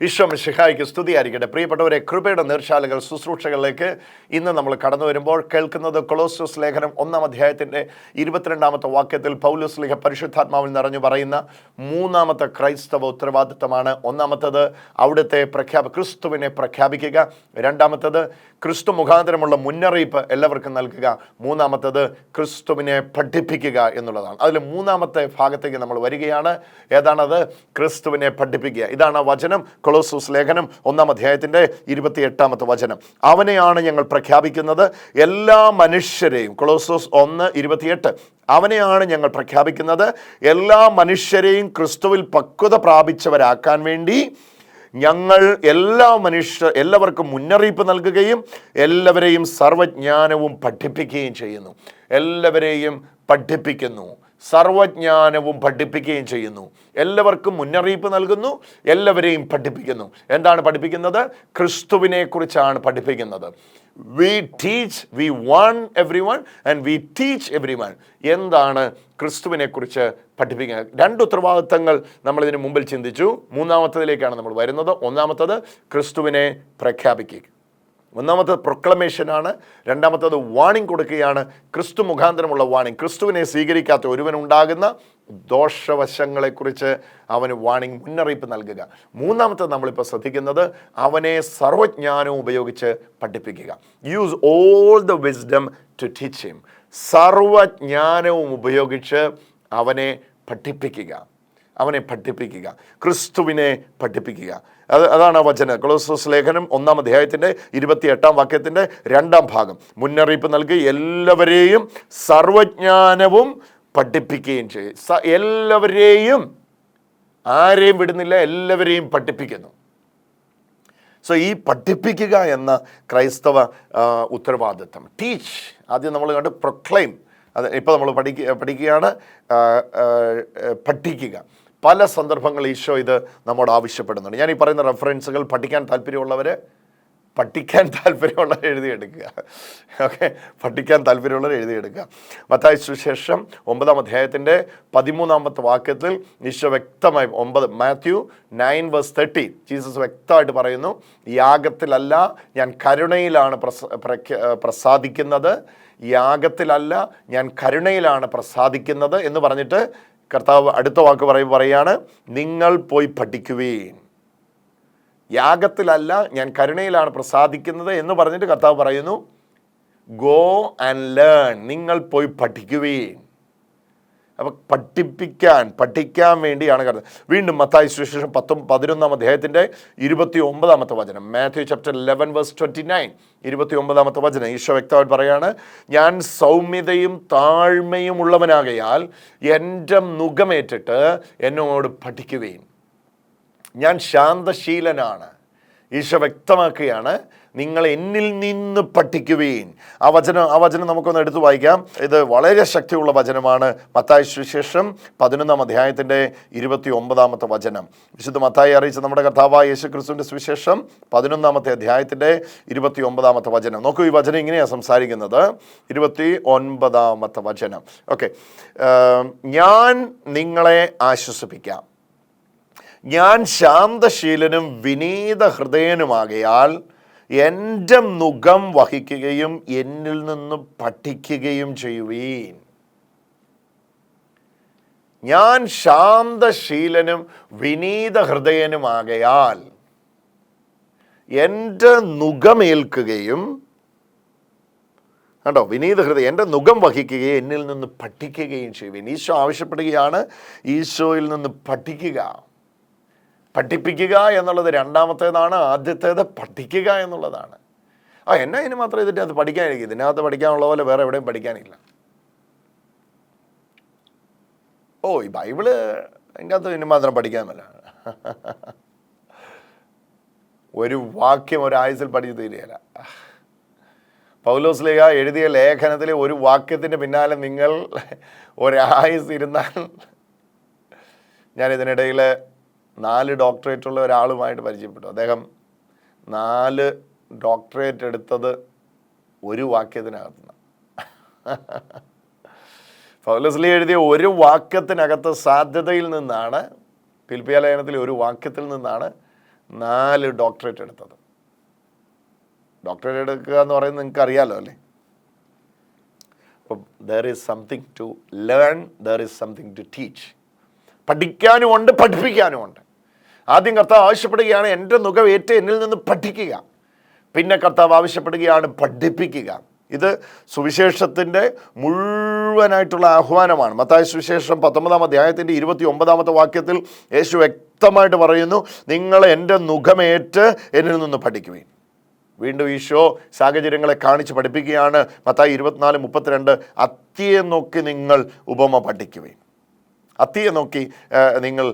ഈശോ മിശിഹായിക്ക് സ്തുതിയായിരിക്കട്ടെ. പ്രിയപ്പെട്ടവരെ കൃപയുടെ നീർശാലകൾ ശുശ്രൂഷകളിലേക്ക് ഇന്ന് നമ്മൾ കടന്നു വരുമ്പോൾ കേൾക്കുന്നത് കൊളോസസ് ലേഖനം ഒന്നാം അധ്യായത്തിന്റെ ഇരുപത്തിരണ്ടാമത്തെ വാക്യത്തിൽ പൗലോസ് ലേഖ പരിശുദ്ധാത്മാവിൽ നിറഞ്ഞു പറയുന്ന മൂന്നാമത്തെ ക്രൈസ്തവ ഉത്തരവാദിത്തമാണ്. ഒന്നാമത്തത് അവിടുത്തെ പ്രഖ്യാപ ക്രിസ്തുവിനെ പ്രഖ്യാപിക്കുക. രണ്ടാമത്തത് ക്രിസ്തു മുഖാന്തരമുള്ള മുന്നറിയിപ്പ് എല്ലാവർക്കും നൽകുക. മൂന്നാമത്തത് ക്രിസ്തുവിനെ പഠിപ്പിക്കുക എന്നുള്ളതാണ്. അതിൽ മൂന്നാമത്തെ ഭാഗത്തേക്ക് നമ്മൾ വരികയാണ്. ഏതാണത്? ക്രിസ്തുവിനെ പഠിപ്പിക്കുക. ഇതാണ് വചനം. കൊളോസൂസ് ലേഖനം ഒന്നാം അധ്യായത്തിന്റെ ഇരുപത്തി എട്ടാമത്തെ വചനം. അവനെയാണ് ഞങ്ങൾ പ്രഖ്യാപിക്കുന്നത്. എല്ലാ മനുഷ്യരെയും കൊളോസൂസ് ഒന്ന് ഇരുപത്തിയെട്ട് അവനെയാണ് ഞങ്ങൾ പ്രഖ്യാപിക്കുന്നത്. എല്ലാ മനുഷ്യരെയും ക്രിസ്തുവിൽ പക്വത പ്രാപിച്ചവരാക്കാൻ വേണ്ടി ഞങ്ങൾ എല്ലാ മനുഷ്യ എല്ലാവർക്കും മുന്നറിയിപ്പ് നൽകുകയും എല്ലാവരെയും സർവജ്ഞാനവും പഠിപ്പിക്കുകയും ചെയ്യുന്നു. എല്ലാവരെയും പഠിപ്പിക്കുന്നു. സർവജ്ഞാനവും പഠിപ്പിക്കുകയും ചെയ്യുന്നു. എല്ലാവർക്കും മുന്നറിയിപ്പ് നൽകുന്നു എല്ലാവരെയും പഠിപ്പിക്കുന്നു. എന്താണ് പഠിപ്പിക്കുന്നത്? ക്രിസ്തുവിനെ കുറിച്ചാണ് പഠിപ്പിക്കുന്നത്. We teach we one every one and we teach every one എന്താണ് ക്രിസ്തുവിനെക്കുറിച്ച് പഠിപ്പിക്കുക? രണ്ട് ഉത്തരവാദിത്തങ്ങൾ നമ്മൾ ഇതിനു മുമ്പിൽ ചിന്തിച്ചു. മൂന്നാമത്തതിലേക്കാണ് നമ്മൾ വരുന്നത്. ഒന്നാമത്തത് ക്രിസ്തുവിനെ പ്രഖ്യാപിക്കുക. ഒന്നാമത്തത് പ്രൊക്ലമേഷനാണ് രണ്ടാമത്തത് വാണിംഗ് കൊടുക്കുകയാണ്. ക്രിസ്തു മുഖാന്തരമുള്ള വാണിംഗ് ക്രിസ്തുവിനെ സ്വീകരിക്കാത്ത ഒരുവനുണ്ടാകുന്ന ദോഷവശങ്ങളെക്കുറിച്ച് അവന് വാണിംഗ് മുന്നറിയിപ്പ് നൽകുക. മൂന്നാമത്തത് നമ്മളിപ്പോൾ ശ്രദ്ധിക്കുന്നത് അവനെ സർവജ്ഞാനവും ഉപയോഗിച്ച് പഠിപ്പിക്കുക. Use all the wisdom to teach him സർവജ്ഞാനവും ഉപയോഗിച്ച് അവനെ പഠിപ്പിക്കുക. അവനെ പഠിപ്പിക്കുക. ക്രിസ്തുവിനെ പഠിപ്പിക്കുക. അത് അതാണ് ആ വചനം. കൊളോസോസ് ലേഖനം ഒന്നാം അധ്യായത്തിന്റെ ഇരുപത്തി എട്ടാം വാക്യത്തിന്റെ രണ്ടാം ഭാഗം. മുന്നറിയിപ്പ് നൽകി എല്ലാവരെയും സർവജ്ഞാനവും പഠിപ്പിക്കുകയും ചെയ്യും. എല്ലാവരെയും ആരെയും വിടുന്നില്ല എല്ലാവരെയും പഠിപ്പിക്കുന്നു. സോ ഈ പഠിപ്പിക്കുക എന്ന ക്രൈസ്തവ ഉത്തരവാദിത്വം. ടീച്ച് ആദ്യം നമ്മൾ കണ്ട് പ്രൊക്ലൈം അത് ഇപ്പോൾ നമ്മൾ പഠിക്കുക പഠിക്കുകയാണ് പഠിക്കുക പല സന്ദർഭങ്ങളിൽ ഈശോ ഇത് നമ്മോട് ആവശ്യപ്പെടുന്നുണ്ട്. ഞാൻ ഈ പറയുന്ന റെഫറൻസുകൾ പഠിക്കാൻ താല്പര്യമുള്ളവർ പഠിക്കാൻ താല്പര്യമുള്ളവർ എഴുതിയെടുക്കുക ഓക്കെ? പഠിക്കാൻ താല്പര്യമുള്ളവർ എഴുതിയെടുക്കുക മത്തായ സുശേഷം ഒമ്പതാം അധ്യായത്തിന്റെ പതിമൂന്നാമത്തെ വാക്യത്തിൽ ഈശോ വ്യക്തമായി ഒമ്പത് Matthew nine verse thirty Jesus വ്യക്തമായിട്ട് പറയുന്നു യാഗത്തിലല്ല ഞാൻ കരുണയിലാണ് പ്രസാദിക്കുന്നത്. യാഗത്തിലല്ല ഞാൻ കരുണയിലാണ് പ്രസാദിക്കുന്നത് എന്ന് പറഞ്ഞിട്ട് കർത്താവ് അടുത്ത വാക്ക് പറയും പറയാണ് നിങ്ങൾ പോയി പഠിക്കുവേൻ. യാഗത്തിലല്ല ഞാൻ കരുണയിലാണ് പ്രസാദിക്കുന്നത് എന്ന് പറഞ്ഞിട്ട് കർത്താവ് പറയുന്നു ഗോ ആൻഡ് ലേൺ നിങ്ങൾ പോയി പഠിക്കുവേൻ. അപ്പം പഠിപ്പിക്കാൻ പഠിക്കാൻ വേണ്ടിയാണ് കരുതുന്നത്. വീണ്ടും മത്തായി സുവിശേഷം പത്തും പതിനൊന്നാം അധ്യായത്തിന്റെ ഇരുപത്തി ഒമ്പതാമത്തെ വചനം. Matthew chapter eleven verse twenty nine ഇരുപത്തി ഒമ്പതാമത്തെ വചനം. ഈശോ വ്യക്തമായിട്ട് പറയാണ് ഞാൻ സൗമ്യതയും താഴ്മയും ഉള്ളവനാകയാൽ എന്റെ മുഖമേറ്റിട്ട് എന്നോട് പഠിക്കുകയും ഞാൻ ശാന്തശീലനാണ്. ഈശോ വ്യക്തമാക്കുകയാണ് നിങ്ങൾ എന്നിൽ നിന്ന് പഠിക്കുവീൻ. ആ വചനം ആ വചനം നമുക്കൊന്ന് എടുത്തു വായിക്കാം. ഇത് വളരെ ശക്തിയുള്ള വചനമാണ്. മത്തായ സുശേഷം പതിനൊന്നാം അധ്യായത്തിന്റെ ഇരുപത്തി ഒമ്പതാമത്തെ വചനം. വിശുദ്ധ മത്തായി അറിയിച്ച നമ്മുടെ കർത്താവായ യേശു ക്രിസ്തുവിന്റെ സുവിശേഷം പതിനൊന്നാമത്തെ അധ്യായത്തിന്റെ ഇരുപത്തി ഒമ്പതാമത്തെ വചനം. നോക്കൂ ഈ വചനം ഇങ്ങനെയാണ് സംസാരിക്കുന്നത്. ഇരുപത്തി ഒൻപതാമത്തെ വചനം. ഓക്കെ. ഞാൻ നിങ്ങളെ ആശ്വസിപ്പിക്കാം. ഞാൻ ശാന്തശീലനും വിനീത ഹൃദയനുമാകയാൽ എന്റെ മുഖം വഹിക്കുകയും എന്നിൽ നിന്ന് പഠിക്കുകയും ചെയ്യുവീൻ. ഞാൻ ശാന്തശീലനും വിനീത ഹൃദയനുമാകയാൽ എന്റെ നുഖമേൽക്കുകയും കണ്ടോ വിനീത ഹൃദയം എന്റെ മുഖം വഹിക്കുകയും എന്നിൽ നിന്ന് പഠിക്കുകയും ചെയ്യുവീൻ. ഈശോ ആവശ്യപ്പെടുകയാണ് ഈശോയിൽ നിന്ന് പഠിക്കുക. പഠിപ്പിക്കുക എന്നുള്ളത് രണ്ടാമത്തേതാണ് ആദ്യത്തേത് പഠിക്കുക എന്നുള്ളതാണ്. ആ എന്നാ ഇതിന് മാത്രം ഇതിന്റെ അത് പഠിക്കാനിരിക്കും. ഇതിനകത്ത് പഠിക്കാനുള്ള പോലെ വേറെ എവിടെയും പഠിക്കാനില്ല. ഓ ഈ ബൈബിൾ അതിന്റെ അകത്ത് ഇതിന് മാത്രം പഠിക്കാമല്ല ഒരു വാക്യം ഒരായുസിൽ പഠിച്ചു തീരുകയില്ല ലേഖ എഴുതിയ ലേഖനത്തിലെ ഒരു വാക്യത്തിന്റെ പിന്നാലെ നിങ്ങൾ ഒരായുസ് ഇരുന്നാൽ ഞാൻ ഇതിനിടയിൽ നാല് ഡോക്ടറേറ്റ് ഉള്ള ഒരാളുമായിട്ട് പരിചയപ്പെട്ടു. അദ്ദേഹം നാല് ഡോക്ടറേറ്റ് എടുത്തത് ഒരു വാക്യത്തിനകത്തുനിന്ന്. പൗലസ്ലി എഴുതിയ ഒരു വാക്യത്തിനകത്ത് സാധ്യതയിൽ നിന്നാണ് പിൽപ്പിയ ലേഖനത്തിലെ ഒരു വാക്യത്തിൽ നിന്നാണ് നാല് ഡോക്ടറേറ്റ് എടുത്തത്. ഡോക്ടറേറ്റ് എടുക്കുക എന്ന് പറയുന്നത് നിങ്ങൾക്ക് അറിയാലോ അല്ലേ? അപ്പം there is something to learn there is something to teach പഠിക്കാനും ഉണ്ട് പഠിപ്പിക്കാനും ഉണ്ട് ആദ്യം കർത്താവ് ആവശ്യപ്പെടുകയാണ് എന്റെ നുകവേറ്റ് എന്നിൽ നിന്ന് പഠിക്കുക. പിന്നെ കർത്താവ് ആവശ്യപ്പെടുകയാണ് പഠിപ്പിക്കുക. ഇത് സുവിശേഷത്തിന്റെ മുഴുവനായിട്ടുള്ള ആഹ്വാനമാണ്. മത്തായ സുവിശേഷം പത്തൊമ്പതാം അധ്യായത്തിന്റെ ഇരുപത്തി ഒമ്പതാമത്തെ വാക്യത്തിൽ യേശു വ്യക്തമായിട്ട് പറയുന്നു നിങ്ങൾ എന്റെ നുഖമേറ്റ് എന്നിൽ നിന്ന് പഠിക്കുവേൻ. വീണ്ടും ഈശോ സാഹചര്യങ്ങളെ കാണിച്ച് പഠിപ്പിക്കുകയാണ്. മത്തായി ഇരുപത്തിനാല് മുപ്പത്തിരണ്ട് അത്തിയെ നോക്കി നിങ്ങൾ ഉപമ പഠിക്കുവേൻ. അത്തിയെ നോക്കി നിങ്ങൾ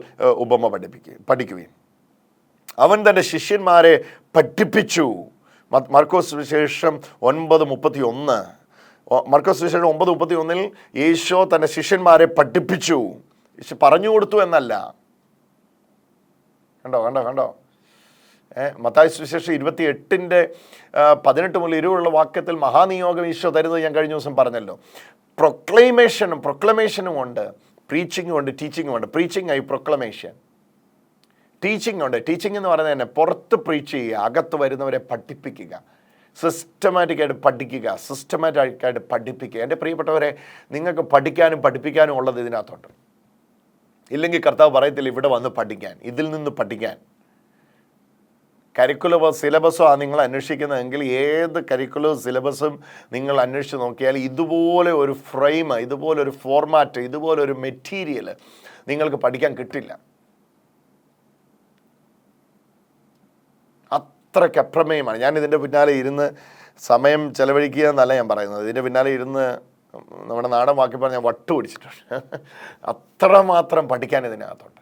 ഉപമ പഠിപ്പിക്കുക പഠിക്കുകയും. അവൻ തന്റെ ശിഷ്യന്മാരെ പഠിപ്പിച്ചു. മർക്കോസ് വിശേഷം ഒൻപത് മുപ്പത്തി ഒന്ന് മർക്കോസ് വിശേഷം ഒമ്പത് മുപ്പത്തി ഒന്നിൽ യേശോ തന്റെ ശിഷ്യന്മാരെ പഠിപ്പിച്ചു. പറഞ്ഞു കൊടുത്തു എന്നല്ല. കണ്ടോ കണ്ടോ കണ്ടോ? മത്തായി സുവിശേഷം ഇരുപത്തി എട്ടിന്റെ പതിനെട്ട് മുതൽ ഇരുവുള്ള വാക്യത്തിൽ മഹാനിയോഗം ഈശോ തരുന്നത് ഞാൻ കഴിഞ്ഞ ദിവസം പറഞ്ഞല്ലോ. പ്രൊക്ലൈമേഷനും പ്രൊക്ലമേഷനും ഉണ്ട്. പ്രീച്ചിങ്ങും ഉണ്ട് ടീച്ചിങ്ങും ഉണ്ട്. പ്രീച്ചിങ് ഐ പ്രൊക്ലമേഷൻ ടീച്ചിങ് ഉണ്ട്. ടീച്ചിങ് എന്ന് പറയുന്നത് തന്നെ പുറത്ത് പ്രീച്ച് ചെയ്യുക അകത്ത് വരുന്നവരെ പഠിപ്പിക്കുക. സിസ്റ്റമാറ്റിക്കായിട്ട് പഠിക്കുക സിസ്റ്റമാറ്റിക്കായിട്ട് പഠിപ്പിക്കുക. എന്റെ പ്രിയപ്പെട്ടവരെ നിങ്ങൾക്ക് പഠിക്കാനും പഠിപ്പിക്കാനും ഉള്ളത് ഇതിനകത്തുണ്ട്. ഇല്ലെങ്കിൽ കർത്താവ് പറയത്തില്ല ഇവിടെ വന്ന് പഠിക്കാൻ ഇതിൽ നിന്ന് പഠിക്കാൻ. കരിക്കുലമോ സിലബസോ ആണ് നിങ്ങൾ അന്വേഷിക്കുന്നതെങ്കിൽ ഏത് കരിക്കുലവും സിലബസും നിങ്ങൾ അന്വേഷിച്ച് നോക്കിയാൽ ഇതുപോലെ ഒരു ഫ്രെയിം ഇതുപോലെ ഒരു ഫോർമാറ്റ് ഇതുപോലെ ഒരു മെറ്റീരിയൽ നിങ്ങൾക്ക് പഠിക്കാൻ കിട്ടില്ല. അത്രയ്ക്ക് അപ്രമേയമാണ്. ഞാൻ ഇതിന്റെ പിന്നാലെ ഇരുന്ന് സമയം ചെലവഴിക്കുക എന്നല്ല ഞാൻ പറയുന്നത്. ഇതിന്റെ പിന്നാലെ ഇരുന്ന് നമ്മുടെ നാടൻ വാക്കി പറഞ്ഞാൽ വട്ട് പിടിച്ചിട്ടുണ്ട്. അത്രമാത്രം പഠിക്കാൻ ഇതിനകത്തുണ്ട്.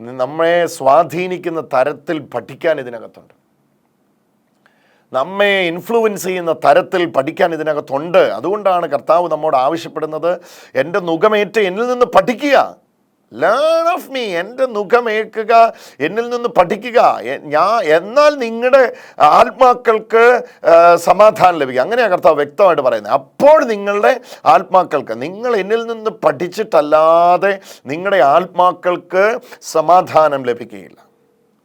നമ്മെ സ്വാധീനിക്കുന്ന തരത്തിൽ പഠിക്കാൻ ഇതിനകത്തുണ്ട്. നമ്മെ ഇൻഫ്ലുവൻസ് ചെയ്യുന്ന തരത്തിൽ പഠിക്കാൻ ഇതിനകത്തുണ്ട്. അതുകൊണ്ടാണ് കർത്താവ് നമ്മോട് ആവശ്യപ്പെടുന്നത് എന്റെ മുഖമേറ്റ് എന്നിൽ നിന്ന് പഠിക്കുക. ലേൺ ഓഫ് മീ എന്റെ മുഖമേക്കുക എന്നിൽ നിന്ന് പഠിക്കുക. ഞാൻ എന്നാൽ നിങ്ങളുടെ ആത്മാക്കൾക്ക് സമാധാനം ലഭിക്കുക അങ്ങനെയാണ് കർത്താവ് വ്യക്തമായിട്ട് പറയുന്നത്. അപ്പോൾ നിങ്ങളുടെ ആത്മാക്കൾക്ക് നിങ്ങൾ എന്നിൽ നിന്ന് പഠിച്ചിട്ടല്ലാതെ നിങ്ങളുടെ ആത്മാക്കൾക്ക് സമാധാനം ലഭിക്കുകയില്ല.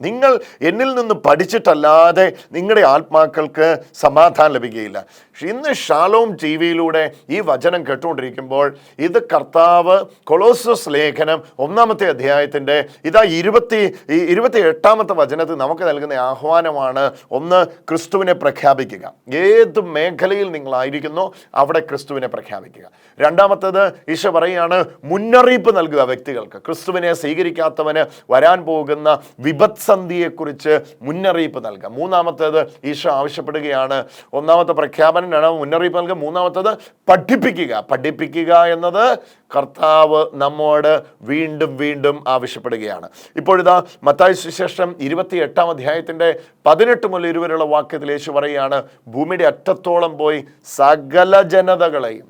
നിങ്ങൾ എന്നിൽ നിന്ന് പഠിച്ചിട്ടല്ലാതെ നിങ്ങളുടെ ആത്മാക്കൾക്ക് സമാധാനം ലഭിക്കുകയില്ല. ഇന്ന് ഷാലോം ടി വിയിലൂടെ ഈ വചനം കേട്ടുകൊണ്ടിരിക്കുമ്പോൾ ഇത് കർത്താവ് കൊളോസസ് ലേഖനം ഒന്നാമത്തെ അധ്യായത്തിന്റെ ഇതാ ഇരുപത്തി ഇരുപത്തി എട്ടാമത്തെ വചനത്തിൽ നമുക്ക് നൽകുന്ന ആഹ്വാനമാണ് ഒന്ന് ക്രിസ്തുവിനെ പ്രഖ്യാപിക്കുക. ഏത് മേഖലയിൽ നിങ്ങളായിരിക്കുന്നു അവിടെ ക്രിസ്തുവിനെ പ്രഖ്യാപിക്കുക. രണ്ടാമത്തേത് ഈശോ പറയുകയാണ് മുന്നറിയിപ്പ് നൽകുക വ്യക്തികൾക്ക്. ക്രിസ്തുവിനെ സ്വീകരിക്കാത്തവന് വരാൻ പോകുന്ന വിപത്സന്ധിയെക്കുറിച്ച് മുന്നറിയിപ്പ് നൽകുക. മൂന്നാമത്തേത് ഈശോ ആവശ്യപ്പെടുകയാണ്. ഒന്നാമത്തെ പ്രഖ്യാപനം രണ്ടാമത് മുന്നറിയിപ്പ് നൽകുക മൂന്നാമത്തത് പഠിപ്പിക്കുക. പഠിപ്പിക്കുക എന്നത് കർത്താവ് നമ്മോട് വീണ്ടും വീണ്ടും ആവശ്യപ്പെടുകയാണ്. ഇപ്പോഴിതാ മത്തായി സുശേഷം ഇരുപത്തി എട്ടാം അധ്യായത്തിന്റെ പതിനെട്ട് മുതൽ ഇരുവരുള്ള വാക്യത്തിൽ യേശു പറയുകയാണ് ഭൂമിയുടെ അറ്റത്തോളം പോയി സകല ജനതകളെയും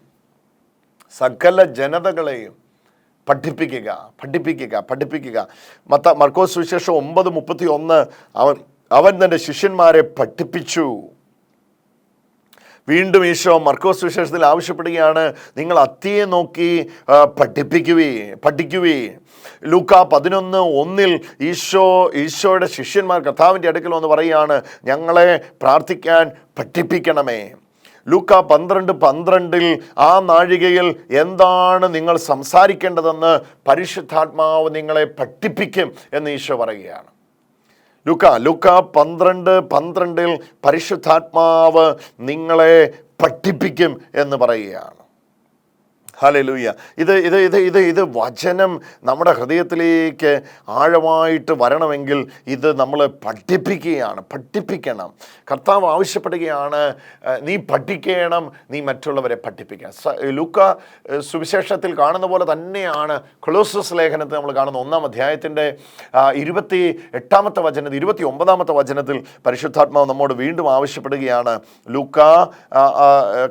സകല ജനതകളെയും പഠിപ്പിക്കുക പഠിപ്പിക്കുക പഠിപ്പിക്കുക. മത്ത മർക്കോസ് സുവിശേഷം ഒമ്പത് മുപ്പത്തി ഒന്ന് അവൻ അവൻ തന്റെ ശിഷ്യന്മാരെ പഠിപ്പിച്ചു. വീണ്ടും ഈശോ മർക്കോസ് വിശേഷത്തിൽ ആവശ്യപ്പെടുകയാണ് നിങ്ങൾ അത്തിയെ നോക്കി പഠിപ്പിക്കുവേ പഠിക്കുവേ. ലൂക്ക പതിനൊന്ന് ഒന്നിൽ ഈശോ ഈശോയുടെ ശിഷ്യന്മാർ കർത്താവിന്റെ അടുക്കൽ വന്ന് പറയുകയാണ് ഞങ്ങളെ പ്രാർത്ഥിക്കാൻ പഠിപ്പിക്കണമേ. ലൂക്ക പന്ത്രണ്ട് പന്ത്രണ്ടിൽ ആ നാഴികയിൽ എന്താണ് നിങ്ങൾ സംസാരിക്കേണ്ടതെന്ന് പരിശുദ്ധാത്മാവ് നിങ്ങളെ പഠിപ്പിക്കും എന്ന് ഈശോ പറയുകയാണ്. ലുക്ക ലുക്ക പന്ത്രണ്ട് പന്ത്രണ്ടിൽ പരിശുദ്ധാത്മാവ് നിങ്ങളെ പഠിപ്പിക്കും എന്ന് പറയുകയാണ്. ഹലലൂയ. ഇത് ഇത് ഇത് ഇത് ഇത് വചനം നമ്മുടെ ഹൃദയത്തിലേക്ക് ആഴമായിട്ട് വരണമെങ്കിൽ ഇത് നമ്മൾ പഠിപ്പിക്കുകയാണ് പഠിപ്പിക്കണം. കർത്താവ് ആവശ്യപ്പെടുകയാണ് നീ പഠിക്കണം നീ മറ്റുള്ളവരെ പഠിപ്പിക്കണം ലൂക്ക സുവിശേഷത്തിൽ കാണുന്ന പോലെ തന്നെയാണ് കൊളോസസ് ലേഖനത്തിൽ നമ്മൾ കാണുന്ന ഒന്നാം അധ്യായത്തിന്റെ ഇരുപത്തി എട്ടാമത്തെ വചനത്തിൽ ഇരുപത്തി ഒമ്പതാമത്തെ വചനത്തിൽ പരിശുദ്ധാത്മാവ് നമ്മോട് വീണ്ടും ആവശ്യപ്പെടുകയാണ്. ലൂക്ക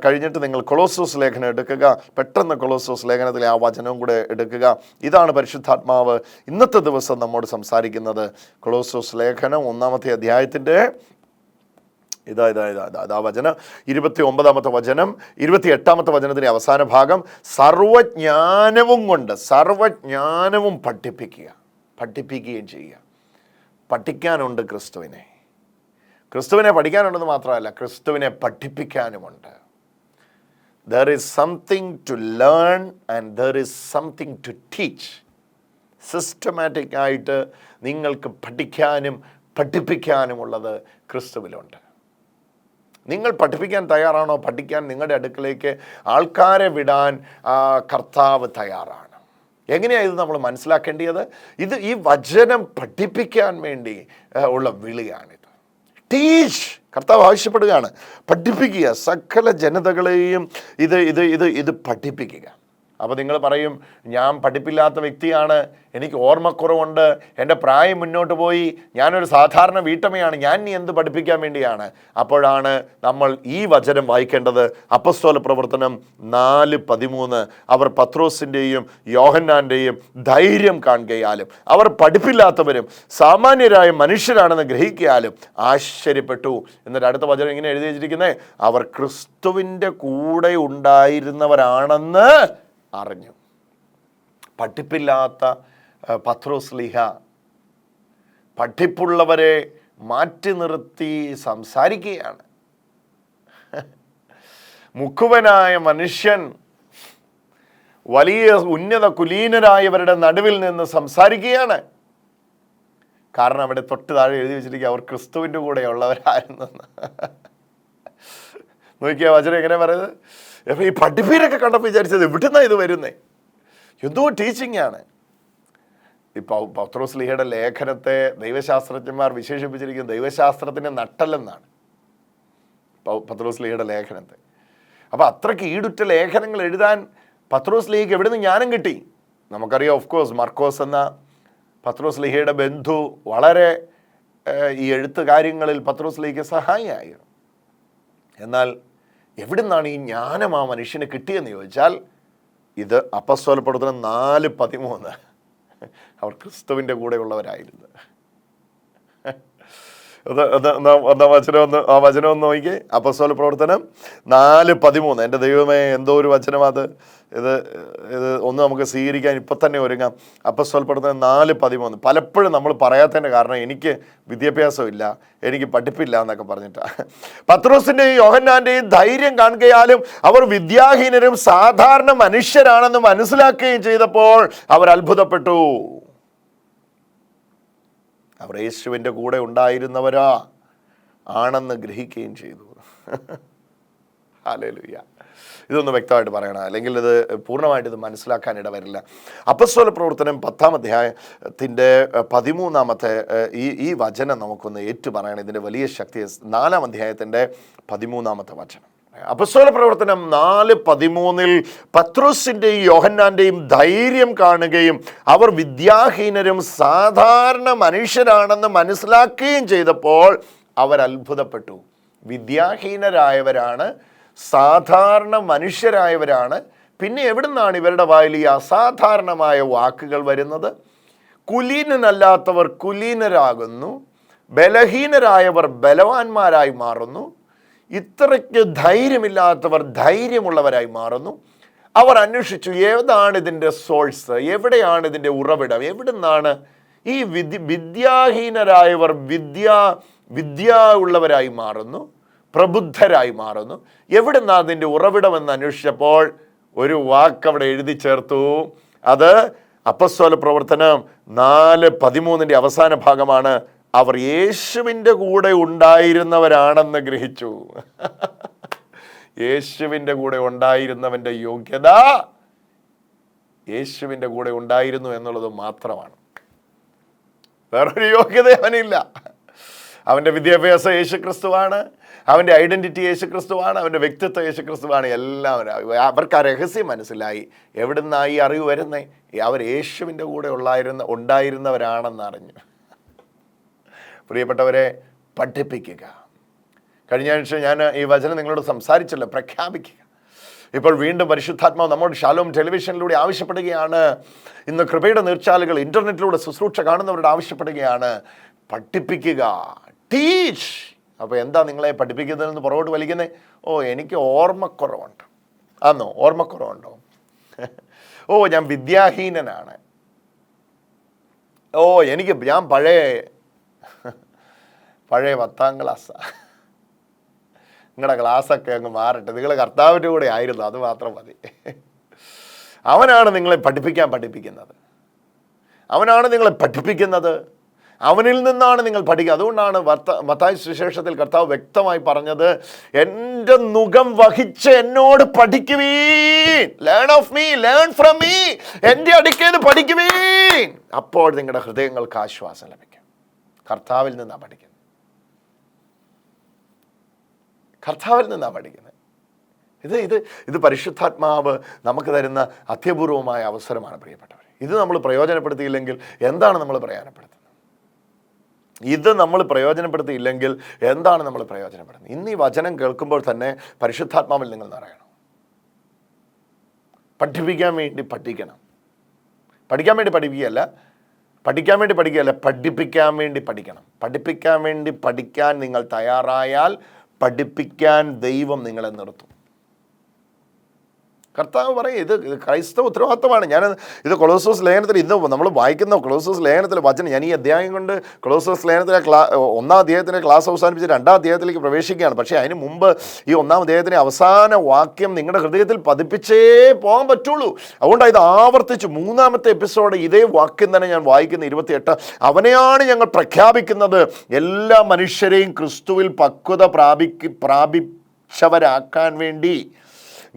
കഴിഞ്ഞിട്ട് നിങ്ങൾ ക്ലോസസ് ലേഖനം എടുക്കുക. പെട്ടെന്ന് കൊളോസോസ് ലേഖനത്തിലെ ആ വചനവും കൂടെ എടുക്കുക. ഇതാണ് പരിശുദ്ധാത്മാവ് ഇന്നത്തെ ദിവസം നമ്മോട് സംസാരിക്കുന്നത്. കൊളോസോസ് ലേഖനം ഒന്നാമത്തെ അധ്യായത്തിന്റെ ഇതാ ഇതാ ഇതാ ഇതാ വചനം. ഇരുപത്തി ഒമ്പതാമത്തെ വചനം ഇരുപത്തി എട്ടാമത്തെ വചനത്തിന്റെ അവസാന ഭാഗം സർവജ്ഞാനവും കൊണ്ട് സർവജ്ഞാനവും പഠിപ്പിക്കുക പഠിപ്പിക്കുകയും ചെയ്യുക. പഠിക്കാനുണ്ട് ക്രിസ്തുവിനെ. ക്രിസ്തുവിനെ പഠിക്കാനുണ്ടെന്ന് മാത്രമല്ല ക്രിസ്തുവിനെ പഠിപ്പിക്കാനുമുണ്ട്. There is something to learn and there is something to teach systematic ആയിട്ട് നിങ്ങൾക്ക് പഠിക്കാനും പഠിപ്പിക്കാനുമുള്ളത് ക്രിസ്തുവിലുണ്ട്. നിങ്ങൾ പഠിപ്പിക്കാൻ തയ്യാറാണോ? പഠിക്കാൻ നിങ്ങളുടെ അടുക്കലേക്ക് ആൾക്കാരെ വിടാൻ കർത്താവ് തയ്യാറാണ്. എങ്ങനെയാണ് ഇത് നമ്മൾ മനസ്സിലാക്കേണ്ടത്? ഇത് ഈ വചനം പഠിപ്പിക്കാൻ വേണ്ടി ഉള്ള വിളിയാണിത്. ടീച്ച് കർത്താവ് ആവശ്യപ്പെടുകയാണ്. പഠിപ്പിക്കുക. സകല ജനതകളെയും ഇത് ഇത് ഇത് ഇത് പഠിപ്പിക്കുക. അപ്പോൾ നിങ്ങൾ പറയും ഞാൻ പഠിപ്പില്ലാത്ത വ്യക്തിയാണ് എനിക്ക് ഓർമ്മക്കുറവുണ്ട് എന്റെ പ്രായം മുന്നോട്ട് പോയി ഞാനൊരു സാധാരണ വീട്ടമ്മയാണ് ഞാൻ നീ എന്ത് പഠിപ്പിക്കാൻ വേണ്ടിയാണ്? അപ്പോഴാണ് നമ്മൾ ഈ വചനം വായിക്കേണ്ടത്. അപ്പസ്തോല പ്രവർത്തനം നാല് പതിമൂന്ന്. അവർ പത്രോസിന്റെയും യോഹന്നാന്റെയും ധൈര്യം കാണുകയാലും അവർ പഠിപ്പില്ലാത്തവരും സാമാന്യരായ മനുഷ്യരാണെന്ന് ഗ്രഹിക്കാലും ആശ്ചര്യപ്പെട്ടു. എന്നിട്ട് അടുത്ത വചനം ഇങ്ങനെ എഴുതി വെച്ചിരിക്കുന്നത് അവർ ക്രിസ്തുവിന്റെ കൂടെ ഉണ്ടായിരുന്നവരാണെന്ന് അറിഞ്ഞു. പഠിപ്പില്ലാത്ത പത്രോസ്ലിഹ പത്രോസ് ലിഹ പഠിപ്പുള്ളവരെ മാറ്റി നിർത്തി സംസാരിക്കുകയാണ്. മുഖുവനായ മനുഷ്യൻ വലിയ ഉന്നത കുലീനരായവരുടെ നടുവിൽ നിന്ന് സംസാരിക്കുകയാണ്. കാരണം അവിടെ തൊട്ട് താഴെ എഴുതി വെച്ചിരിക്കുക അവർ ക്രിസ്തുവിന്റെ കൂടെ ഉള്ളവരായിരുന്നെന്ന് നോക്കിയാ വചനം എങ്ങനെ പറയുന്നത്? ഈ പഠിപ്പീരൊക്കെ കണ്ടപ്പോൾ വിചാരിച്ചത് എവിടുന്നാണ് ഇത് വരുന്നേ? എന്തോ ടീച്ചിങ് ആണ്. ഈ പത്രോസ് ലിഹയുടെ ലേഖനത്തെ ദൈവശാസ്ത്രജ്ഞന്മാർ വിശേഷിപ്പിച്ചിരിക്കുന്ന ദൈവശാസ്ത്രത്തിന്റെ നട്ടല്ലെന്നാണ്. പത്രോസ് ലിഹയുടെ ലേഖനത്തെ. അപ്പോൾ അത്രയ്ക്ക് ഈടുറ്റ ലേഖനങ്ങൾ എഴുതാൻ പത്രോസ് ലിഹയ്ക്ക് എവിടെ നിന്ന് ജ്ഞാനം കിട്ടി? നമുക്കറിയാം ഓഫ് കോഴ്സ് മർക്കോസ് എന്ന പത്രോസ് ലിഹയുടെ ബന്ധു വളരെ ഈ എഴുത്ത് കാര്യങ്ങളിൽ പത്രോസ് ലിഹയ്ക്ക് സഹായിയായിരുന്നു. എന്നാൽ എവിടുന്നാണ് ഈ ജ്ഞാനം ആ മനുഷ്യന് കിട്ടിയെന്ന് ചോദിച്ചാൽ ഇത് അപ്പസ്വലപ്പെടുത്തുന്ന നാല് പതിമൂന്ന്. അവർ ക്രിസ്തുവിന്റെ കൂടെയുള്ളവരായിരുന്നു. എന്നാ വചനം ഒന്ന് ആ വചനം ഒന്ന് നോക്കി അപ്പസ്തോല പ്രവർത്തനം നാല് പതിമൂന്ന്. എന്റെ ദൈവമേ എന്തോ ഒരു വചനമാത്. ഇത് ഇത് ഒന്ന് നമുക്ക് സ്വീകരിക്കാൻ ഇപ്പം തന്നെ ഒരുങ്ങാം. അപ്പസ്തോൽ പ്രവർത്തനം നാല് പതിമൂന്ന്. പലപ്പോഴും നമ്മൾ പറയാത്തതിന്റെ കാരണം എനിക്ക് വിദ്യാഭ്യാസമില്ല എനിക്ക് പഠിപ്പില്ല എന്നൊക്കെ പറഞ്ഞിട്ടാണ് പത്രോസിന്റെയും യോഹന്നാന്റെയും ധൈര്യം കാണുകയാലും അവർ വിദ്യാഹീനരും സാധാരണ മനുഷ്യരാണെന്ന് മനസ്സിലാക്കുകയും ചെയ്തപ്പോൾ അവർ അത്ഭുതപ്പെട്ടു. അവർ യേശുവിന്റെ കൂടെ ഉണ്ടായിരുന്നവരാ ആണെന്ന് ഗ്രഹിക്കുകയും ചെയ്തു. ഹാലലുയ്യ ഇതൊന്ന് വ്യക്തമായിട്ട് പറയണം അല്ലെങ്കിൽ ഇത് പൂർണമായിട്ട് ഇത് മനസ്സിലാക്കാൻ ഇടവരില്ല. അപ്പസ്വല പ്രവർത്തനം പത്താം അധ്യായത്തിന്റെ പതിമൂന്നാമത്തെ ഈ ഈ വചനം നമുക്കൊന്ന് ഏറ്റു പറയണം ഇതിന്റെ വലിയ ശക്തി നാലാം അധ്യായത്തിന്റെ പതിമൂന്നാമത്തെ വചനം. അപ്പസ്വല പ്രവർത്തനം നാല് പതിമൂന്നിൽ പത്രോസിന്റെയും യോഹന്നാന്റെയും ധൈര്യം കാണുകയും അവർ വിദ്യാഹീനരും സാധാരണ മനുഷ്യരാണെന്ന് മനസ്സിലാക്കുകയും ചെയ്തപ്പോൾ അവർ അത്ഭുതപ്പെട്ടു. വിദ്യാഹീനരായവരാണ് സാധാരണ മനുഷ്യരായവരാണ്. പിന്നെ എവിടുന്നാണ് ഇവരുടെ വായിൽ ഈ അസാധാരണമായ വാക്കുകൾ വരുന്നത്? കുലീനനല്ലാത്തവർ കുലീനരാകുന്നു ബലഹീനരായവർ ബലവാന്മാരായി മാറുന്നു ഇത്രയ്ക്ക് ധൈര്യമില്ലാത്തവർ ധൈര്യമുള്ളവരായി മാറുന്നു. അവർ അന്വേഷിച്ചു ഏതാണ് ഇതിന്റെ സോഴ്സ് എവിടെയാണ് ഇതിന്റെ ഉറവിടം എവിടുന്നാണ് ഈ വിദ്യ വിദ്യാഹീനരായവർ വിദ്യ വിദ്യ ഉള്ളവരായി മാറുന്നു പ്രബുദ്ധരായി മാറുന്നു. എവിടുന്നാ അതിന്റെ ഉറവിടമെന്ന് അന്വേഷിച്ചപ്പോൾ ഒരു വാക്ക് അവിടെ എഴുതി ചേർത്തു. അത് അപ്പസ്വല പ്രവർത്തനം നാല് പതിമൂന്നിന്റെ അവസാന ഭാഗമാണ്. അവർ യേശുവിന്റെ കൂടെ ഉണ്ടായിരുന്നവരാണെന്ന് ഗ്രഹിച്ചു. യേശുവിന്റെ കൂടെ ഉണ്ടായിരുന്നവന്റെ യോഗ്യത യേശുവിന്റെ കൂടെ ഉണ്ടായിരുന്നു എന്നുള്ളത് മാത്രമാണ്. വേറൊരു യോഗ്യത അവനില്ല. അവന്റെ വിദ്യാഭ്യാസം യേശുക്രിസ്തുവാണ്. അവന്റെ ഐഡന്റിറ്റി യേശുക്രിസ്തുവാണ്. അവന്റെ വ്യക്തിത്വം യേശുക്രിസ്തുവാണ്. എല്ലാവരും അവർക്ക് ആ രഹസ്യം മനസ്സിലായി. എവിടുന്നായി അറിവ് വരുന്നേ? അവർ യേശുവിന്റെ കൂടെ ഉള്ളായിരുന്ന ഉണ്ടായിരുന്നവരാണെന്ന് അറിഞ്ഞു പ്രിയപ്പെട്ടവരെ പഠിപ്പിക്കുക. കഴിഞ്ഞ ആഴ്ച ഞാൻ ഈ വചനം നിങ്ങളോട് സംസാരിച്ചല്ലോ പ്രഖ്യാപിക്കുക. ഇപ്പോൾ വീണ്ടും പരിശുദ്ധാത്മാവ് നമ്മുടെ ഷാലോം ടെലിവിഷനിലൂടെ ആവശ്യപ്പെടുകയാണ്. ഇന്ന് കൃപയുടെ നീർച്ചാലുകൾ ഇന്റർനെറ്റിലൂടെ ശുശ്രൂഷ കാണുന്നവരോട് ആവശ്യപ്പെടുകയാണ്. പഠിപ്പിക്കുക. ടീച്ച് അപ്പോൾ എന്താ നിങ്ങളെ പഠിപ്പിക്കുന്നതെന്ന് പുറകോട്ട് വലിക്കുന്നത് ഓ എനിക്ക് ഓർമ്മക്കുറവുണ്ട്. ആന്നോ ഓർമ്മക്കുറവുണ്ടോ? ഓ ഞാൻ വിദ്യാഹീനനാണ്. ഓ എനിക്ക് ഞാൻ പഴയ പഴയ പത്താം ക്ലാസ്സാണ് നിങ്ങളുടെ ക്ലാസ്സൊക്കെ അങ്ങ് മാറട്ടെ. നിങ്ങൾ കർത്താവിന്റെ കൂടെ ആയിരുന്നു അത് മാത്രം മതി. അവനാണ് നിങ്ങളെ പഠിപ്പിക്കാൻ പഠിപ്പിക്കുന്നത്. അവനാണ് നിങ്ങളെ പഠിപ്പിക്കുന്നത്. അവനിൽ നിന്നാണ് നിങ്ങൾ പഠിക്കുക. അതുകൊണ്ടാണ് വർത്ത മത്തായ സുശേഷത്തിൽ കർത്താവ് വ്യക്തമായി പറഞ്ഞത് എന്റെ മുഖം വഹിച്ച് എന്നോട് പഠിക്കുവീൻ. Learn of me learn from me എന്റെ അടുക്കേന്ന് പഠിക്കുവീൻ. അപ്പോൾ നിങ്ങളുടെ ഹൃദയങ്ങൾക്ക് ആശ്വാസം ലഭിക്കും. കർത്താവിൽ നിന്നാണ് പഠിക്കുന്നത്. കർത്താവിൽ നിന്നാണ് പഠിക്കുന്നത് ഇത് ഇത് ഇത് പരിശുദ്ധാത്മാവ് നമുക്ക് തരുന്ന അത്യപൂർവമായ അവസരമാണ് പ്രിയപ്പെട്ടവർ ഇത് നമ്മൾ പ്രയോജനപ്പെടുത്തിയില്ലെങ്കിൽ എന്താണ് നമ്മൾ പ്രയോജനപ്പെടുത്തുന്നത്? ഇത് നമ്മൾ പ്രയോജനപ്പെടുത്തിയില്ലെങ്കിൽ എന്താണ് നമ്മൾ പ്രയോജനപ്പെടുന്നത് ഇന്ന് ഈ വചനം കേൾക്കുമ്പോൾ തന്നെ പരിശുദ്ധാത്മാവിൽ നിങ്ങൾ നിറയണം. പഠിപ്പിക്കാൻ വേണ്ടി പഠിക്കണം. പഠിക്കാൻ വേണ്ടി പഠിപ്പിക്കുകയല്ല പഠിക്കാൻ വേണ്ടി പഠിക്കുകയല്ല പഠിപ്പിക്കാൻ വേണ്ടി പഠിക്കണം. പഠിപ്പിക്കാൻ വേണ്ടി പഠിക്കാൻ നിങ്ങൾ തയ്യാറായാൽ പഠിപ്പിക്കാൻ ദൈവം നിങ്ങളെ നിർത്തും. കർത്താവ് പറയും ഇത് ക്രൈസ്തവ ഉത്തരവാദിത്തമാണ്. ഞാൻ ഇത് കൊളോസോസ് ലേഖനത്തിൽ ഇന്ന് നമ്മൾ വായിക്കുന്ന കൊളോസോസ് ലേഖനത്തിൽ വചനം ഞാൻ ഈ അധ്യായം കൊണ്ട് കൊളോസോസ് ലേഖനത്തിലെ ക്ലാ ഒന്നാം അധ്യായത്തിന്റെ ക്ലാസ് അവസാനിപ്പിച്ച് രണ്ടാം അധ്യായത്തിലേക്ക് പ്രവേശിക്കുകയാണ്. പക്ഷേ അതിന് മുമ്പ് ഈ ഒന്നാം അധ്യായത്തിന്റെ അവസാന വാക്യം നിങ്ങളുടെ ഹൃദയത്തിൽ പതിപ്പിച്ചേ പോകാൻ പറ്റുള്ളൂ. അതുകൊണ്ടാണ് ഇത് ആവർത്തിച്ച് മൂന്നാമത്തെ എപ്പിസോഡ് ഇതേ വാക്യം തന്നെ ഞാൻ വായിക്കുന്ന ഇരുപത്തിയെട്ട്. അവനെയാണ് ഞങ്ങൾ പ്രഖ്യാപിക്കുന്നത്. എല്ലാ മനുഷ്യരെയും ക്രിസ്തുവിൽ പക്വത പ്രാപിക്ക് പ്രാപിച്ചവരാക്കാൻ വേണ്ടി.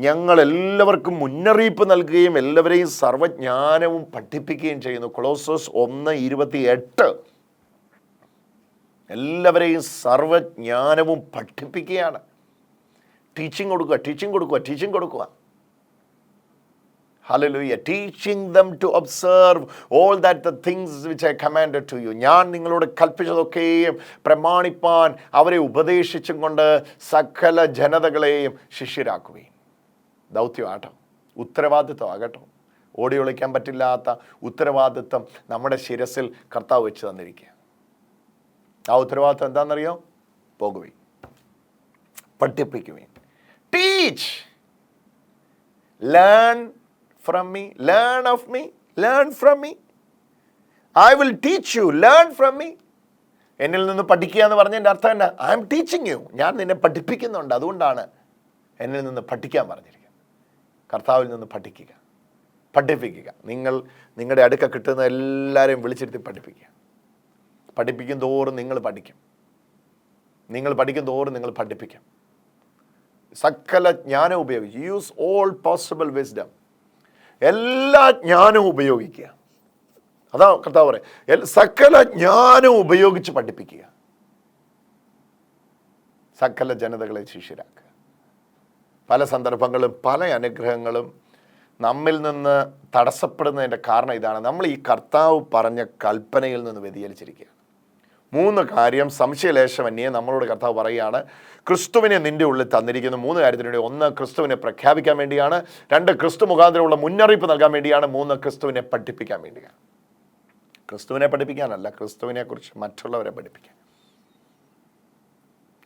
ഞങ്ങൾ എല്ലാവർക്കും മുന്നറിയിപ്പ് നൽകുകയും എല്ലാവരെയും സർവജ്ഞാനവും പഠിപ്പിക്കുകയും ചെയ്യുന്നു. കൊളോസസ് ഒന്ന് ഇരുപത്തി എട്ട് എല്ലാവരെയും സർവജ്ഞാനവും പഠിപ്പിക്കുകയാണ്. ടീച്ചിങ് കൊടുക്കുക ടീച്ചിങ് കൊടുക്കുക ടീച്ചിങ് കൊടുക്കുക. Hallelujah teaching them to observe all that the things which I command to you ഞാൻ നിങ്ങളോട് കൽപ്പിച്ചതൊക്കെയും പ്രമാണിപ്പാൻ അവരെ ഉപദേശിച്ചും കൊണ്ട് സകല ജനതകളെയും ശിഷ്യരാക്കുകയും ദൗത്യമാകട്ടോ ഉത്തരവാദിത്വമാകട്ടോ ഓടി ഒളിക്കാൻ പറ്റില്ലാത്ത ഉത്തരവാദിത്വം നമ്മുടെ ശിരസിൽ കർത്താവ് വെച്ച് തന്നിരിക്കുക ആ ഉത്തരവാദിത്വം എന്താണെന്നറിയോ? പോകുവേ പഠിപ്പിക്കുവേ teach learn from me learn of me learn from me I will teach you learn from me എന്നിൽ നിന്ന് പഠിക്കുക എന്ന് പറഞ്ഞതിന്റെ അർത്ഥം എന്നാ? ഐ എം ടീച്ചിങ് യു ഞാൻ നിന്നെ പഠിപ്പിക്കുന്നുണ്ട്. അതുകൊണ്ടാണ് എന്നിൽ നിന്ന് പഠിക്കാൻ പറഞ്ഞിരിക്കുന്നത്. കർത്താവിൽ നിന്ന് പഠിക്കുക. പഠിപ്പിക്കുക. നിങ്ങൾ നിങ്ങളുടെ അടുക്ക കിട്ടുന്ന എല്ലാവരെയും വിളിച്ചിരുത്തി പഠിപ്പിക്കുക. പഠിപ്പിക്കും തോറും നിങ്ങൾ പഠിക്കും. നിങ്ങൾ പഠിക്കും തോറും നിങ്ങൾ പഠിപ്പിക്കും. സകല ജ്ഞാനം ഉപയോഗിച്ച് യൂസ് ഓൾ പോസിബിൾ വിസ്ഡം എല്ലാ ജ്ഞാനവും ഉപയോഗിക്കുക. അതാ കർത്താവ് പറയാം സകല ജ്ഞാനവും ഉപയോഗിച്ച് പഠിപ്പിക്കുക. സകല ജനതകളെ ശിഷ്യരാക്കുക. പല സന്ദർഭങ്ങളും പല അനുഗ്രഹങ്ങളും നമ്മിൽ നിന്ന് തടസ്സപ്പെടുന്നതിന്റെ കാരണം ഇതാണ്. നമ്മൾ ഈ കർത്താവ് പറഞ്ഞ കൽപ്പനയിൽ നിന്ന് വ്യതിചലിച്ചിരിക്കുകയാണ്. മൂന്ന് കാര്യം സംശയലേശമന്യേ നമ്മളോട് കർത്താവ് പറയുകയാണ്. ക്രിസ്തുവിനെ നിന്റെ ഉള്ളിൽ തന്നിരിക്കുന്ന. മൂന്ന് കാര്യത്തിനുണ്ട് ഒന്ന് ക്രിസ്തുവിനെ പ്രഖ്യാപിക്കാൻ വേണ്ടിയാണ്. രണ്ട് ക്രിസ്തു മുഖാന്തരമുള്ള മുന്നറിയിപ്പ് നൽകാൻ വേണ്ടിയാണ്. മൂന്ന് ക്രിസ്തുവിനെ പഠിപ്പിക്കാൻ വേണ്ടിയാണ്. ക്രിസ്തുവിനെ പഠിപ്പിക്കാനല്ല ക്രിസ്തുവിനെക്കുറിച്ച് മറ്റുള്ളവരെ പഠിപ്പിക്കാൻ.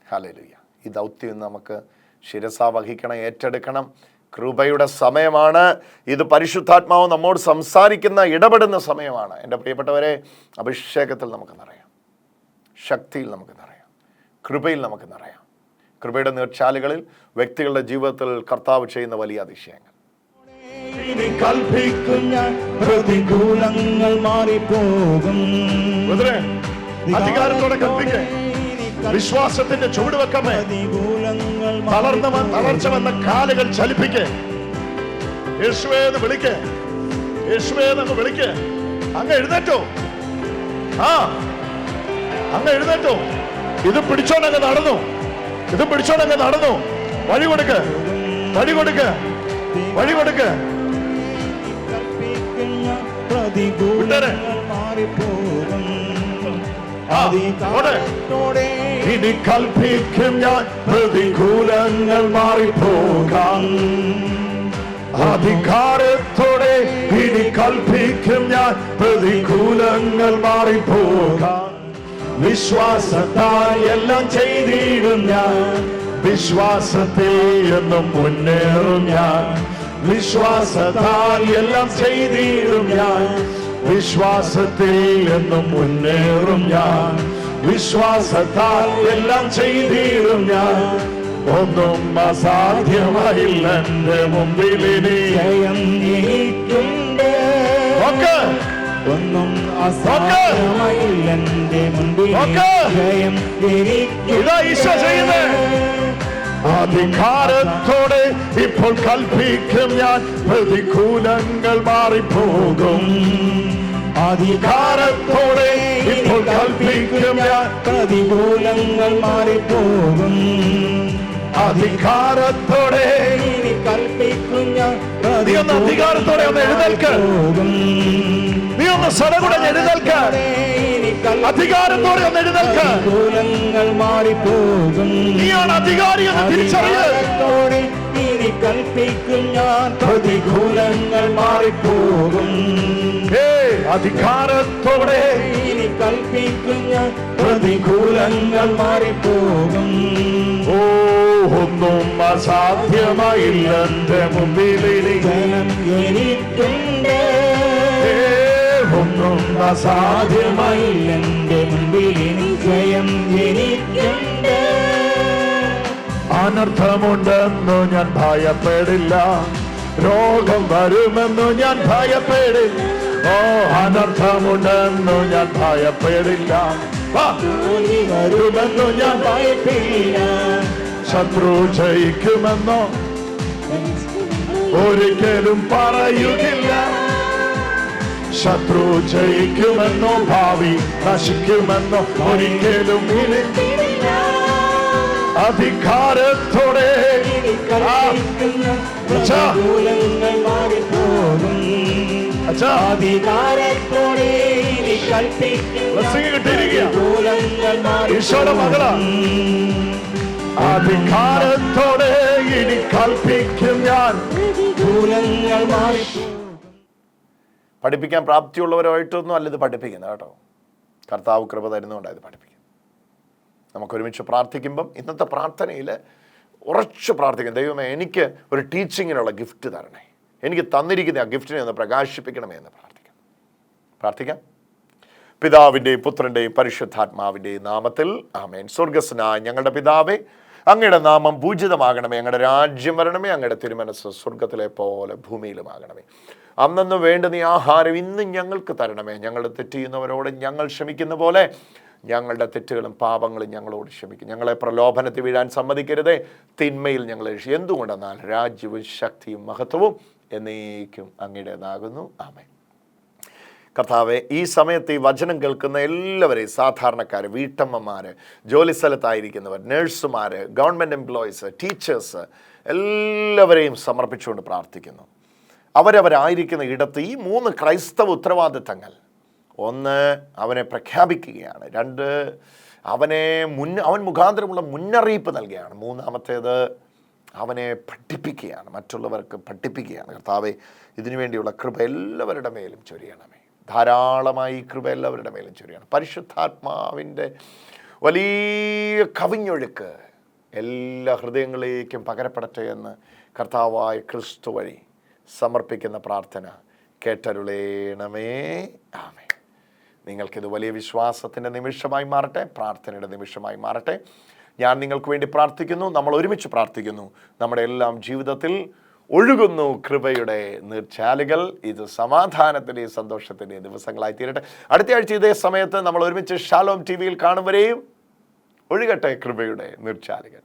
ഹലലുയ്യ ഈ ദൗത്യം നമുക്ക് ശിരസ വഹിക്കണം ഏറ്റെടുക്കണം. കൃപയുടെ സമയമാണ്. ഇത് പരിശുദ്ധാത്മാവ് നമ്മോട് സംസാരിക്കുന്ന ഇടപെടുന്ന സമയമാണ്. എന്റെ പ്രിയപ്പെട്ടവരെ അഭിഷേകത്തിൽ നമുക്ക് നിറയാം ശക്തിയിൽ നമുക്ക് നിറയാം കൃപയിൽ നമുക്ക് നിറയാം കൃപയുടെ നീർച്ചാലുകളിൽ വ്യക്തികളുടെ ജീവിതത്തിൽ കർത്താവ് ചെയ്യുന്ന വലിയ അതിശയങ്ങൾ. കൽപ്പിക്കും ഞാൻ പ്രതികൂലങ്ങൾ മാറിപ്പോകും. അധികാരത്തോടെ കൽപ്പിക്കേ. വിശ്വാസത്തിന്റെ ചുവട് വെക്കമേ തളർന്ന തളർച്ച വന്ന കാലുകൾ ചലിപ്പിക്കേ. യേശുവേന്ന് വിളിക്കേ. യേശുവേന്ന് വിളിക്കേ. അങ്ങ് എഴുന്നേറ്റോ. ആ അങ്ങ് എഴുന്നേറ്റോ. ഇത് പിടിച്ചോണ്ടങ്ങ് നടന്നു. ഇത് പിടിച്ചോണ്ടങ്ങ് നടന്നു. വഴി കൊടുക്ക്. വഴി കൊടുക്ക്. വഴി കൊടുക്ക്. പ്രതികൂലങ്ങൾ മാറിപ്പോകും ഇനി കൽപ്പിക്കും ഞാൻ പ്രതികൂലങ്ങൾ മാറിപ്പോകാം. അധികാരത്തോടെ ഇനി കൽപ്പിക്കും ഞാൻ പ്രതികൂലങ്ങൾ മാറിപ്പോകാം. വിശ്വാസത്താൽ എല്ലാം ചെയ്തിടും ഞാൻ. വിശ്വാസത്തെ എന്നും മുന്നേറും ഞാൻ. വിശ്വാസത്താൽ എല്ലാം ചെയ്തിടും ഞാൻ. വിശ്വാസത്തിൽ എന്നും മുന്നേറും ഞാൻ. വിശ്വാസത്താൽ എല്ലാം ചെയ്തിടും ഞാൻ. ഒന്നും അസാധ്യമായില്ല എന്റെ മുമ്പിൽ. ഒന്നും അസാധ്യമായില്ല എന്റെ മുമ്പിൽ ജയം ഇതാ ഈശോ ചെയ്യുന്നേ. അധികാരത്തോടെ ഇപ്പോൾ കൽപ്പിക്കും ഞാൻ. പ്രതികൂലങ്ങൾ മാറിപ്പോകും. അധികാരത്തോടെ ഇപ്പോൾ കൽപ്പിക്കും ഞാൻ. പ്രതികൂലങ്ങൾ മാറിപ്പോകും. അധികാരത്തോടെ ഇനി കൽപ്പിക്കും ഞാൻ. അധികാരത്തോടെ ഒന്ന് എഴുന്നേൽക്ക്. ഒന്ന് സ്ഥലകൂടെ എഴുന്നേൽക്ക് അധികാരത്തോടെ ഒന്ന് എഴുന്നേൽക്ക മാറിപ്പോകും. നീയാണ് അധികാരി എന്ന് തിരിച്ചറിയോടെ ഇനി കൽപ്പിക്കും ഞാൻ. പ്രതികൂലങ്ങൾ മാറിപ്പോകും. അധികാരത്തോടെ. ഇനി കൽപ്പിക്കും ഞാൻ. പ്രതികൂലങ്ങൾ മാറിപ്പോകും. ഓ ഒന്നും അസാധ്യമായില്ല. എന്റെ മുമ്പിൽ എനിക്കുണ്ട്. ഒന്നും എന്റെ മുൻപിൽ എനിക്കയം എനിക്കുണ്ട് അനർത്ഥമുണ്ടെന്നു ഞാൻ ഭയപ്പെടില്ല. രോഗം വരുമെന്നു ഞാൻ ഭയപ്പെടില്ല. ഓ അനർത്ഥമുണ്ടെന്നു ഞാൻ ഭയപ്പെടില്ല. വരുമെന്നു ഞാൻ ഭയപ്പെടില്ല. ശത്രു ജയിക്കുമെന്നോ ഒരിക്കലും പറയുകില്ല ശത്രു ജയിക്കുമെന്നോ ഭാവി നശിക്കുമെന്നോ ഒരിക്കലും അധികാരത്തോടെ അധികാരത്തോടെ ഇനി ഈശോയുടെ മകളാ. അധികാരത്തോടെ കൽപ്പിക്കും ഞാൻ. ദൂരങ്ങൾ മാറിപ്പോകും. പഠിപ്പിക്കാൻ പ്രാപ്തിയുള്ളവരായിട്ടൊന്നും അല്ല ഇത് പഠിപ്പിക്കുന്നത് കേട്ടോ. കർത്താവ് കൃപ തരുന്നുകൊണ്ടാണ് ഇത് പഠിപ്പിക്കുന്നത്. നമുക്കൊരുമിച്ച് പ്രാർത്ഥിക്കുമ്പം ഇന്നത്തെ പ്രാർത്ഥനയിൽ ഉറച്ച് പ്രാർത്ഥിക്കും ദൈവമേ എനിക്ക് ഒരു ടീച്ചിങ്ങിനുള്ള ഗിഫ്റ്റ് തരണേ. എനിക്ക് തന്നിരിക്കുന്ന ആ ഗിഫ്റ്റിനെ ഒന്ന് പ്രകാശിപ്പിക്കണമേ എന്ന് പ്രാർത്ഥിക്കാം. പ്രാർത്ഥിക്കാം. പിതാവിന്റെയും പുത്രന്റെയും പരിശുദ്ധാത്മാവിന്റെയും നാമത്തിൽ ആമേൻ. സ്വർഗസ്നായ ഞങ്ങളുടെ പിതാവേ അങ്ങയുടെ നാമം പൂജിതമാകണമേ അങ്ങയുടെ രാജ്യം വരണമേ അങ്ങയുടെ തിരുമനസ് സ്വർഗത്തിലെ പോലെ ഭൂമിയിലുമാകണമേ. അന്നു വേണ്ട നീ ആഹാരം ഇന്നും ഞങ്ങൾക്ക് തരണമേ. ഞങ്ങൾ തെറ്റിയുന്നവരോട് ഞങ്ങൾ ക്ഷമിക്കുന്ന പോലെ ഞങ്ങളുടെ തെറ്റുകളും പാപങ്ങളും ഞങ്ങളോട് ക്ഷമിക്കും. ഞങ്ങളെ പ്രലോഭനത്തിൽ വീഴാൻ സമ്മതിക്കരുതേ. തിന്മയിൽ രക്ഷ- എന്തുകൊണ്ടെന്നാൽ രാജ്യവും ശക്തിയും മഹത്വവും എന്നേക്കും അങ്ങയുടേതാകുന്നു. ആമേൻ. കർത്താവെ ഈ സമയത്ത് ഈ വചനം കേൾക്കുന്ന എല്ലാവരെയും സാധാരണക്കാർ വീട്ടമ്മമാർ ജോലി സ്ഥലത്തായിരിക്കുന്നവർ നഴ്സുമാർ ഗവൺമെന്റ് എംപ്ലോയീസ് ടീച്ചേഴ്സ് എല്ലാവരെയും സമർപ്പിച്ചുകൊണ്ട് പ്രാർത്ഥിക്കുന്നു. അവരവരായിരിക്കുന്ന ഇടത്ത് ഈ മൂന്ന് ക്രൈസ്തവ ഉത്തരവാദിത്തങ്ങൾ. ഒന്ന് അവനെ പ്രഖ്യാപിക്കുകയാണ്. രണ്ട് അവനെ മുൻ അവൻ മുഖാന്തരമുള്ള മുന്നറിയിപ്പ് നൽകുകയാണ്. മൂന്നാമത്തേത് അവനെ പഠിപ്പിക്കുകയാണ്. മറ്റുള്ളവർക്ക് പഠിപ്പിക്കുകയാണ്. കർത്താവെ ഇതിനു വേണ്ടിയുള്ള കൃപ എല്ലാവരുടെ മേലും ചൊരിയണമേ. ധാരാളമായി കൃപ എല്ലാവരുടെ മേലും ചൊരിയാണ്. പരിശുദ്ധാത്മാവിന്റെ വലിയ കവിഞ്ഞൊഴുക്ക് എല്ലാ ഹൃദയങ്ങളിലേക്കും പകരപ്പെടട്ടെ എന്ന് കർത്താവായ ക്രിസ്തു വഴി സമർപ്പിക്കുന്ന പ്രാർത്ഥന കേട്ടരുളേണമേ. ആമേ നിങ്ങൾക്കിത് വലിയ വിശ്വാസത്തിന്റെ നിമിഷമായി മാറട്ടെ പ്രാർത്ഥനയുടെ നിമിഷമായി മാറട്ടെ. ഞാൻ നിങ്ങൾക്ക് വേണ്ടി പ്രാർത്ഥിക്കുന്നു നമ്മൾ ഒരുമിച്ച് പ്രാർത്ഥിക്കുന്നു. നമ്മുടെ എല്ലാം ജീവിതത്തിൽ ഒഴുകുന്നു കൃപയുടെ നീർച്ചാലുകൾ. ഇത് സമാധാനത്തിന്റെയും സന്തോഷത്തിന്റെയും ദിവസങ്ങളായി തീരട്ടെ. അടുത്ത ആഴ്ച ഇതേ സമയത്ത് നമ്മൾ ഒരുമിച്ച് ഷാലോം ടി വിയിൽ കാണും ഒഴുകട്ടെ കൃപയുടെ നീർച്ചാലുകൾ.